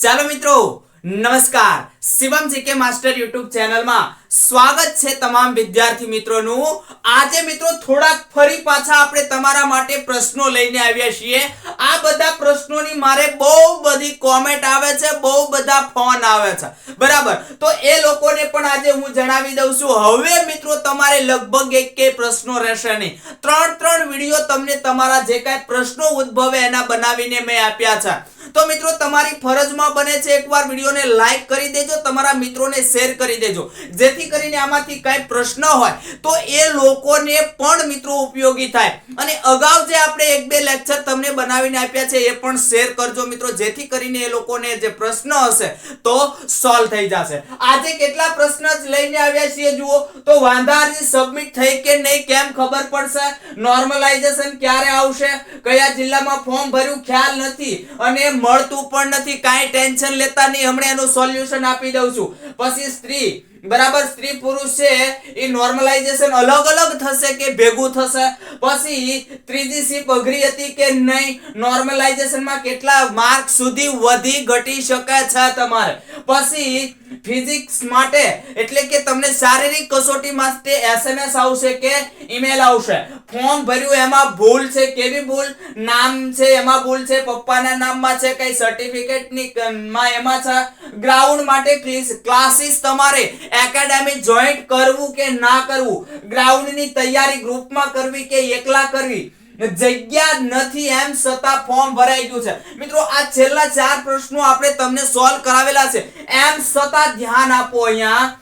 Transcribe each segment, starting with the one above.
ચાલો મિત્રો નમસ્કાર. શિવમ જીકે માસ્ટર યુટ્યુબ ચેનલમાં સ્વાગત છે તમામ વિદ્યાર્થી મિત્રોનું. આજે મિત્રો થોડાક ફરી પાછા આપણે તમારા માટે પ્રશ્નો લઈને આવ્યા છીએ. આ બધા પ્રશ્નોની મારે બહુ બધી કોમેન્ટ આવે છે, બહુ બધા ફોન આવે છે. બરાબર? તો એ લોકોને પણ આજે હું જણાવી દઉં છું. હવે મિત્રો તમારે લગભગ એક કે પ્રશ્નો રહેશે નહીં. ત્રણ ત્રણ વીડિયો તમને તમારા જે કાંઈ પ્રશ્નો ઉદ્ભવે એના બનાવીને મેં આપ્યા છે. તો મિત્રો તમારી ફરજમાં બને છે એકવાર વિડીયોને લાઈક કરી દેજો. તમારા મિત્રોને શેર કરી દેજો. જેથી કરીને આમાંથી કાંઈ પ્રશ્ન હોય, તો એ લોકોને પણ મિત્રો ઉપયોગી થાય. અને અગાઉ જે આપણે એક બે લેક્ચર તમને બનાવીને આપ્યા છે, એ પણ શેર કરજો મિત્રો. જેથી કરીને એ લોકોને જે પ્રશ્ન હશે, તો સોલ્વ થઈ જશે. આજે કેટલા પ્રશ્ન જ લઈને આવ્યા છીએ જુઓ, તો વાંધા અરજી સબમિટ થઈ કે નહીં, કેમ ખબર પડશે? નોર્મલાઇઝેશન ક્યારે આવશે? કયા જિલ્લામાં ફોર્મ ભર્યું? ખ્યાલ નથી. અને મળતું પણ નથી. કાંઈ ટેન્શન લેતા નહીં. હમણાં એનું સોલ્યુશન આપી દઉં છું. પછી સ્ત્રી બરાબર, સ્ત્રી પુરુષ છે, એ નોર્મલાઇઝેશન અલગ અલગ થશે કે ભેગું થશે? પછી ત્રીજી સીપ અઘરી હતી કે નહીં? નોર્મલાઇઝેશનમાં કેટલા માર્ક સુધી વધી ઘટી શકે છે તમારે? પછી ફિઝિક્સ માટે, એટલે કે તમને શારીરિક કસોટી માટે એસએમએસ આવશે કે ઈમેલ આવશે? ફોર્મ ભર્યું એમાં ભૂલ છે, કેવી ભૂલ? નામ છે, એમાં ભૂલ છે, પપ્પાના નામમાં છે, કઈ સર્ટિફિકેટની માં એમાં છે? ગ્રાઉન્ડ માટે ક્લાસીસ તમારે એકેડેમી જોઈન્ટ કરવું કે ના કરવું? ગ્રાઉન્ડની તૈયારી ગ્રુપમાં કરવી કે એકલા કરવી? જગ્યા નથી એમ છતાં ફોર્મ ભરાઈ ગયું છે. મિત્રો, આ છેલ્લા ચાર પ્રશ્નો આપણે તમને સોલ્વ કરાવેલા છે. એમ છતાં ધ્યાન આપો અહીંયા.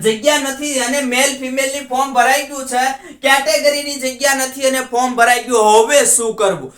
જગ્યા નથી અને મેલ ફિમેલની ફોર્મ ભરાઈ ગયું છે. કેટેગરીની જગ્યા નથી અને ફોર્મ ભરાઈ ગયું. હવે શું કરવું?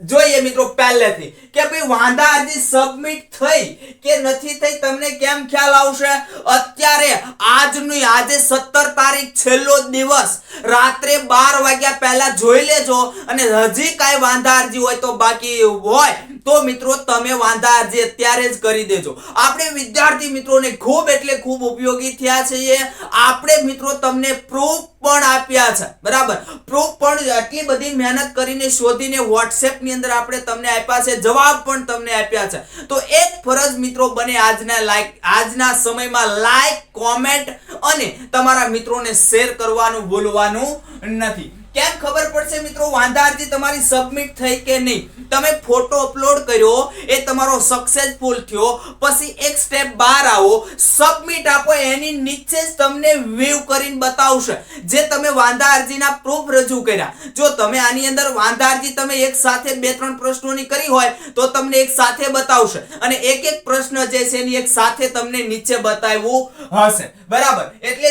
જોઈએ મિત્રો પહેલેથી કે ભાઈ વાંધા અરજી સબમિટ થઈ કે નથી થઈ તમને કેમ ખ્યાલ આવશે? અત્યારે આજની, આજે 17 તારીખ, છેલ્લો દિવસ રાત્રે બાર વાગ્યા પહેલા જોઈ લેજો. અને હજી કાંઈ વાંધા અરજી હોય તો બાકી હોય તો મિત્રો તમે વાંધા અરજી અત્યારે જ કરી દેજો. આપણે વિદ્યાર્થી મિત્રોને ખૂબ એટલે ખૂબ ઉપયોગી થયા છીએ. આપણે મિત્રો તમને પ્રૂફ પણ આપ્યા છે. બરાબર? પ્રૂફ પણ આટલી બધી મહેનત કરીને શોધીને વોટ્સએપની અંદર આપણે તમને આપ્યા છે. જવાબ પણ તમને આપ્યા છે. તો એક ફરજ મિત્રો બને આજના લાઈક, આજના સમયમાં લાઈક કોમેન્ટ અને તમારા મિત્રોને શેર કરવાનું ભૂલવાનું નથી. કેમ ખબર પડશે મિત્રો વાંધા અરજી તમારી સબમિટ થઈ કે નહીં? તમે ફોટો અપલોડ કર્યો, એ તમારો સક્સેસફુલ થયો, પછી એક સ્ટેપ બહાર આવો સબમિટ આપો, એની નીચે જ તમને વેવ કરીને બતાવશે. જે તમે વાંધા અરજીના પ્રૂફ રજૂ કર્યા. જો તમે આની અંદર વાંધા અરજી તમે એક સાથે બે, ત્રણ પ્રશ્નોની કરી હોય, તો તમને એક સાથે બતાવશે. અને એક એક પ્રશ્ન જે છે એની એક સાથે તમને નીચે બતાવ્યું હશે. બરાબર? એટલે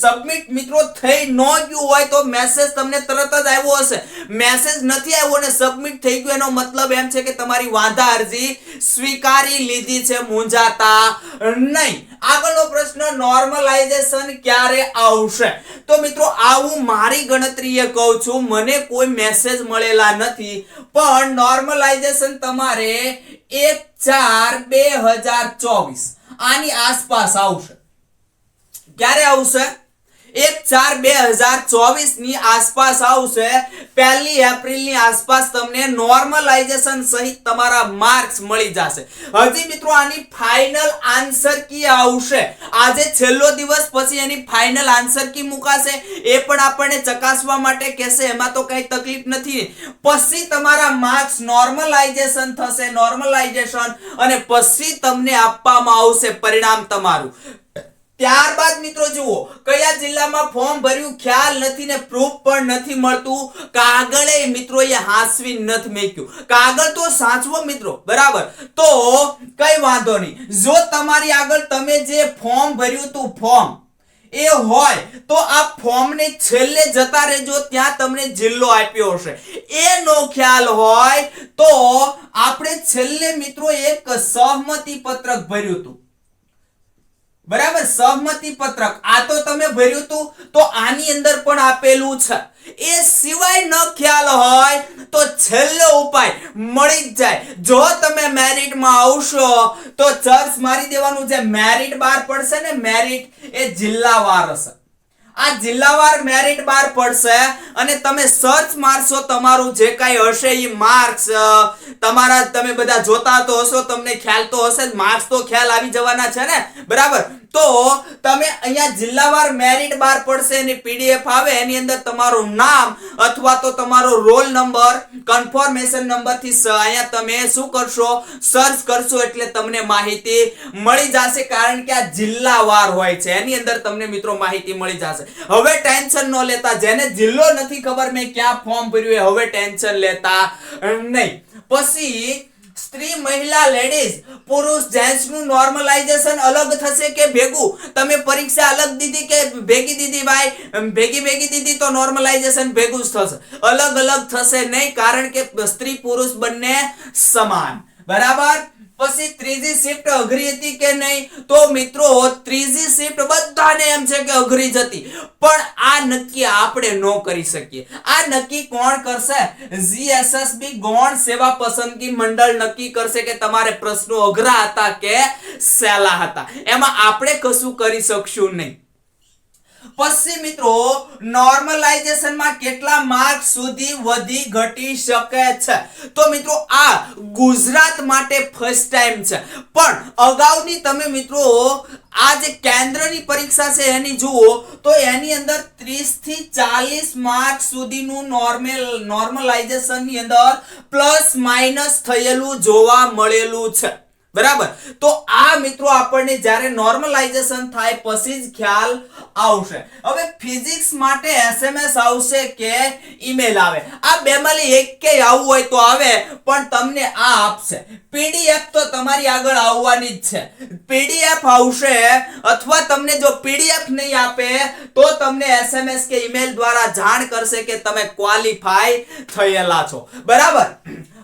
સબમિટ મિત્રો થઈ ન ગયું હોય તો મેસેજ તમને તરત જ આવ્યો હશે. મેસેજ નથી આવ્યો અને સબમિટ થઈ ગયો. એનો મતલબ એમ છે કે તમારી વાંધા અરજી સ્વીકારી લીધી છે, મૂંઝાતા નહીં. આગળનો પ્રશ્ન નોર્મલાઇઝેશન ક્યારે આવશે? તો મિત્રો, આવું મારી ગણતરીએ કહું છું. મને કોઈ મેસેજ મળેલા નથી. પણ નોર્મલાઇઝેશન તમારે એક ચાર બે હજાર ચોવીસ. આની આસપાસ આવશે. ક્યારે આવશે? એક ચાર બે હજાર ચોવીસની આસપાસ આવશે. પહેલી એપ્રિલની આસપાસ તમને નોર્મલાઇઝેશન સહિત તમારા માર્ક્સ મળી જશે. હજી મિત્રો આની ફાઇનલ આન્સર કી આવશે. આજે છેલ્લો દિવસ પછી એની ફાઇનલ આન્સર કી મુકાશે. એ પણ આપણને ચકાસવા માટે કહેશે. એમાં તો કઈ તકલીફ નથી. પછી તમારા માર્ક્સ નોર્મલાઇઝેશન થશે નોર્મલાઇઝેશન અને પછી તમને આપવામાં આવશે પરિણામ તમારું. ત્યારબાદ મિત્રો જુઓ, કયા જિલ્લામાં ફોર્મ ભર્યું ખ્યાલ નથી ને પ્રૂફ પણ નથી મળતું? કાગળે મિત્રો એ હાસવી નથી મેક્યું. કાગળ તો સાચવો મિત્રો, બરાબર? તો કઈ વાંધો નહીં. જો તમારી આગળ તમે જે ફોર્મ ભર્યું તું, ફોર્મ, એ હોય, તો આ ફોર્મને છેલ્લે જતા રહેજો, ત્યાં તમને જિલ્લો આપ્યો હશે. એ નો ખ્યાલ હોય, તો આપણે છેલ્લે મિત્રો એક સહમતી પત્રક ભર્યું હતું બરાબર? સહમતિ પત્રક આ તો તમે ભર્યું હતું તો આની અંદર પણ આપેલું છે. એ સિવાય ન ખ્યાલ હોય તો છેલ્લો ઉપાય મળી જ જાય. જો તમે મેરિટમાં આવશો, તો ચર્ચ મારી દેવાનું જે મેરિટ બાર પડશે ને મેરિટ એ જિલ્લાવાર હશે આ જિલ્લાવાર મેરિટ બાર પડશે અને તમે સર્ચ મારશો તમારું જે કાંઈ હશે એ માર્ક્સ તમારા તમે બધા જોતા તો હશો, તમને ખ્યાલ તો હશે માર્ક્સ તો ખ્યાલ આવી જવાના છે ને? બરાબર? તો તમે અહીંયા જિલ્લાવાર મેરિટ બાર પડશે એની પીડીએફ આવે, એની અંદર તમારું નામ અથવા તો તમારો રોલ નંબર કન્ફર્મેશન નંબરથી અહીંયા તમે શું કરશો? સર્ચ કરશો એટલે તમને માહિતી મળી જશે, કારણ કે આ જિલ્લાવાર હોય છે. એની અંદર તમને મિત્રો માહિતી મળી જશે. હવે ટેન્શન ન લેતા, જેને જિલ્લો નથી ખબર, મેં ક્યાં ફોર્મ ભર્યું હવે ટેન્શન લેતા નહીં. પછી સ્ત્રી, મહિલા લેડીઝ પુરુષ જેન્ટ્સનું નોર્મલાઇઝેશન અલગ થશે કે ભેગું? તમે પરીક્ષા અલગ દીધી કે ભેગી દીધી ભાઈ? ભેગી ભેગી દીધી તો નોર્મલાઇઝેશન ભેગું જ થશે. અલગ અલગ થશે નહીં, કારણ કે સ્ત્રી પુરુષ બંને સમાન. બરાબર? પછી ત્રીજી શિફ્ટ અઘરી હતી કે નહીં? તો મિત્રો, ત્રીજી શિફ્ટ બધાને એમ છે કે અઘરી જ હતી. પણ આ નક્કી આપણે ન કરી શકીએ. આ નક્કી કોણ કરશે? જીએસએસબી ગૌણ સેવા પસંદગી મંડળ નક્કી કરશે કે તમારે પ્રશ્નો અઘરા હતા કે સહેલા હતા. એમાં આપણે કશું કરી શકશું નહીં. પછી મિત્રો નોર્મલાઇઝેશનમાં કેટલા માર્ક સુધી વધી ઘટી શકે છે? તો મિત્રો, આ ગુજરાત માટે ફર્સ્ટ ટાઈમ છે. પણ અગાઉની તમે મિત્રો, આ જે કેન્દ્રની પરીક્ષા છે એની જુઓ, તો એની અંદર 30 થી 40 માર્ક સુધીનું નોર્મલ નોર્મલાઇઝેશનની અંદર પ્લસ માઇનસ થયેલું જોવા મળેલું છે. બરાબર? તો આ મિત્રો આપણને જ્યારે નોર્મલાઇઝેશન થાય પછી જ ખ્યાલ આવશે. હવે ફિઝિક્સ માટે એસએમએસ આવશે કે ઈમેલ આવે? આ બેમાંથી એક કે આવવું હોય તો આવે, પણ તમને આ આપશે. પીડીએફ તો તમારી આગળ આવવાની જ છે. પીડીએફ આવશે અથવા તમને જો પીડીએફ નહીં આપે, તો તમને એસએમએસ કે ઈમેલ દ્વારા જાણ કરશે કે તમે ક્વોલિફાય થયેલા છો. બરાબર?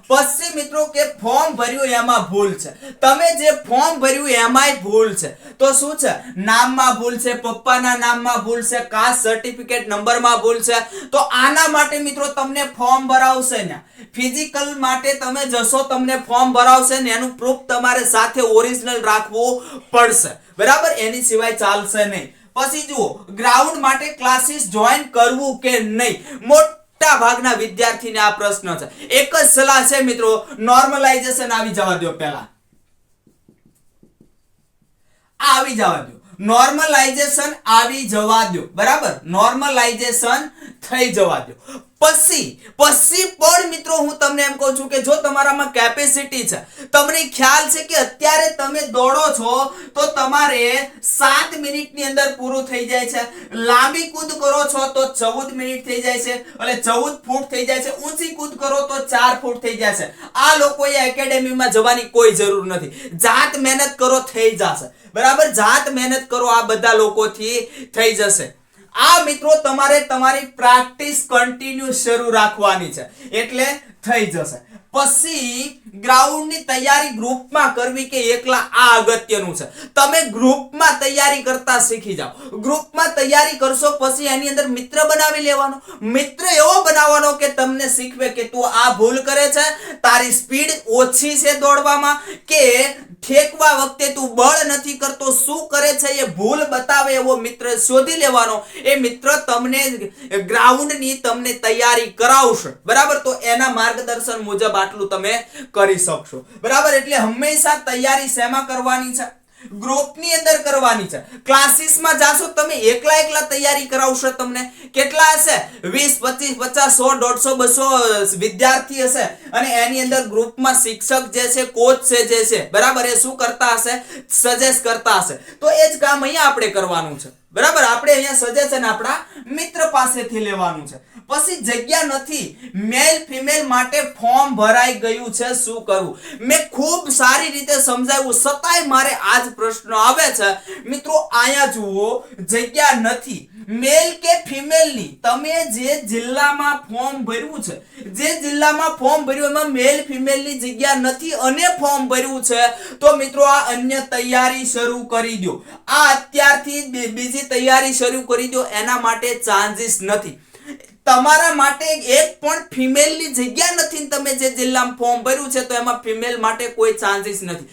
પછી મિત્રો કે ફોર્મ ભર્યું એમાં ભૂલ છે. તમે જે ફોર્મ ભર્યું એમાંય ભૂલ છે. તો શું છે? નામમાં ભૂલ છે, પપ્પાના નામમાં ભૂલ છે, કાસ્ટ સર્ટિફિકેટ નંબરમાં ભૂલ છે. તો આના માટે મિત્રો તમને ફોર્મ ભરાવશે ને. ફિઝિકલ માટે તમે જશો, તમને ફોર્મ ભરાવશે ને, એનું પ્રૂફ તમારે સાથે ઓરિજિનલ રાખવું પડશે. બરાબર? એની સિવાય ચાલશે નહીં. પછી જુઓ, ગ્રાઉન્ડ માટે ક્લાસીસ જોઈન કરવું કે નહીં? મોટા ભાગના વિદ્યાર્થીને આ પ્રશ્ન છે. એક જ સલાહ છે મિત્રો નોર્મલાઇઝેશન આવી જવા દો પહેલા. આવી જવા દો નોર્મલાઇઝેશન આવી જવા દો બરાબર? નોર્મલાઇઝેશન થઈ જવા દો પછી પછી તમને એમ કહું છું કે જો તમારામાં કેપેસિટી છે, તમને ખ્યાલ છે કે અત્યારે તમે દોડો છો, તો તમારે સાત મિનિટની અંદર પૂરું થઈ જાય છે. લાંબી કૂદ કરો છો, તો ચૌદ મિનિટ થઈ જાય છે. એટલે ચૌદ ફૂટ થઈ જાય છે. ઊંચી કૂદ કરો, તો ચાર ફૂટ થઈ જાય છે. આ લોકોએ એકેડેમીમાં જવાની કોઈ જરૂર નથી. જાત મહેનત કરો, થઈ જશે. બરાબર? જાત મહેનત કરો, આ બધા લોકોથી થઈ જશે. આ મિત્રો તમારે તમારી પ્રેક્ટિસ કન્ટિન્યુ શરૂ રાખવાની છે. એટલે થઈ જશે. પછી ગ્રાઉન્ડની તૈયારી ગ્રુપમાં કરવી કે એકલા આ અગત્યનું છે. તમે ગ્રુપમાં તૈયારી કરતા શીખી જાઓ. ગ્રુપમાં તૈયારી કરશો પછી એની અંદર મિત્ર બનાવી લેવાનો. મિત્ર એવો બનાવવાનો કે તમને શીખવે કે તું આ ભૂલ કરે છે, તારી સ્પીડ ઓછી છે દોડવામાં કે ઠેકવા વખતે તું બળ નથી કરતો, શું કરે છે એ ભૂલ બતાવે એવો મિત્ર શોધી લેવાનો. એ મિત્ર તમને ગ્રાઉન્ડની તમને તૈયારી કરાવશે. બરાબર? તો એના માર્ગદર્શન મુજબ આટલું તમે કરી શકશો. બરાબર? એટલે હંમેશા તૈયારી શેમાં કરવાની છે? ગ્રુપની અંદર કરવાની છે. ક્લાસીસમાં જાશો, તમે એકલા એકલા તૈયારી કરાવશો તમને. કેટલા હશે? વીસ, પચીસ, પચાસ, સો, દોઢસો, બસો વિદ્યાર્થી હશે. અને એની અંદર ગ્રુપમાં શિક્ષક જે છે કોચ છે જે છે, બરાબર એ શું કરતા હશે? સજેસ્ટ કરતા હશે. તો એ જ કામ અહીંયા આપણે કરવાનું છે. બરાબર? આપણે અહીંયા સજેશન આપણા મિત્ર પાસેથી લેવાનું છે. પછી જગ્યા નથી. મેલ ફિમેલ માટે ફોર્મ ભરાઈ ગયું છે. શું કરવું મેં ખૂબ સારી રીતે સમજાવ્યું. છતાંય મારે આ જ પ્રશ્ન આવે છે. મિત્રો, અહીંયા જુઓ. જગ્યા નથી. મેલ કે ફિમેલની તમે જે જિલ્લામાં ફોર્મ ભર્યું છે, જે જિલ્લામાં ફોર્મ ભર્યું એમાં મેલ ફિમેલની જગ્યા નથી અને ફોર્મ ભર્યું છે, તો મિત્રો આ અન્ય તૈયારી શરૂ કરી દો. આ અત્યારથી બીજી તૈયારી શરૂ કરી દો, એના માટે ચાન્સીસ નથી. તમારા માટે એક પણ ફિમેલની જગ્યા નથી તમે જે જિલ્લામાં ફોર્મ ભર્યું છે, તો એમાં ફિમેલ માટે કોઈ ચાન્સીસ નથી.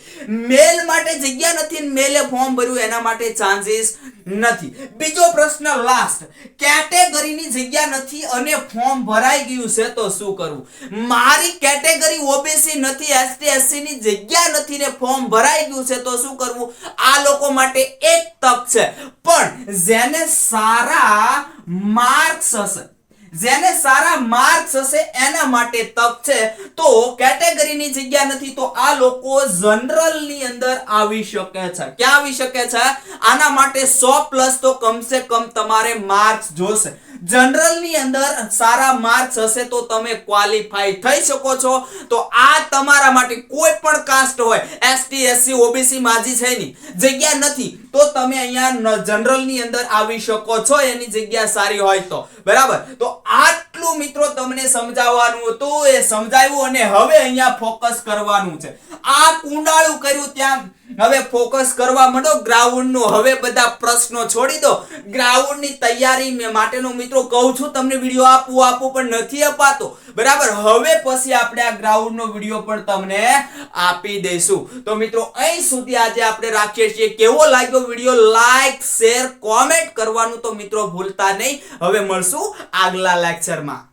મેલ માટે જગ્યા નથી મેલે ફોર્મ ભર્યું, એના માટે ચાન્સીસ નથી. બીજો પ્રશ્ન લાસ્ટ કેટેગરીની જગ્યા નથી અને ફોર્મ ભરાઈ ગયું છે તો શું કરવું? મારી કેટેગરી ઓબીસી નથી એસટી એસસી ની જગ્યા નથી ને ફોર્મ ભરાઈ ગયું છે તો શું કરવું? આ લોકો માટે એક તક છે. પણ જેને સારા માર્ક્સ હશે જેને સારા માર્ક્સ હશે એના માટે તક છે. તો કેટેગરીની જગ્યા નથી, તો આ લોકો જનરલની અંદર આવી શકે છે. ક્યાં આવી શકે છે? આના માટે 100 પ્લસ તો કમસે કમ તમારે માર્ક્સ જોશે. જનરલની અંદર સારા માર્ક્સ હશે તો તમે ક્વોલિફાઈ થઈ શકો છો. તો આ તમારા માટે કોઈ પણ કાસ્ટ હોય એસટી એસસી ઓબીસી માજી છે ની જગ્યા નથી, તો તમે અહીંયા જનરલની અંદર આવી શકો છો, એની જગ્યા સારી હોય તો. બરાબર? તો આટલું મિત્રો તમને સમજાવવાનું હતું, એ સમજાવ્યું અને હવે અહીંયા ફોકસ કરવાનું છે. આ કુંડાળું કર્યું ત્યાં હવે ફોકસ કરવા માંડો ગ્રાઉન્ડનું હવે બધા પ્રશ્નો છોડી દો. ગ્રાઉન્ડની તૈયારી મે- માટેનો મિત્રો કહું છું, તમને વીડિયો આપવું આપવું પણ નથી અપાતો. બરાબર? હવે પછી આપણે આ ગ્રાઉન્ડ નો વીડિયો પણ તમને આપી દઈશું. તો મિત્રો, અહીં સુધી આજે આપણે રાખીએ છીએ. કેવો લાગ્યો વીડિયો? લાઈક, શેર, કોમેન્ટ કરવાનું તો મિત્રો ભૂલતા નહીં. હવે મળશું આગલા લેક્ચરમાં.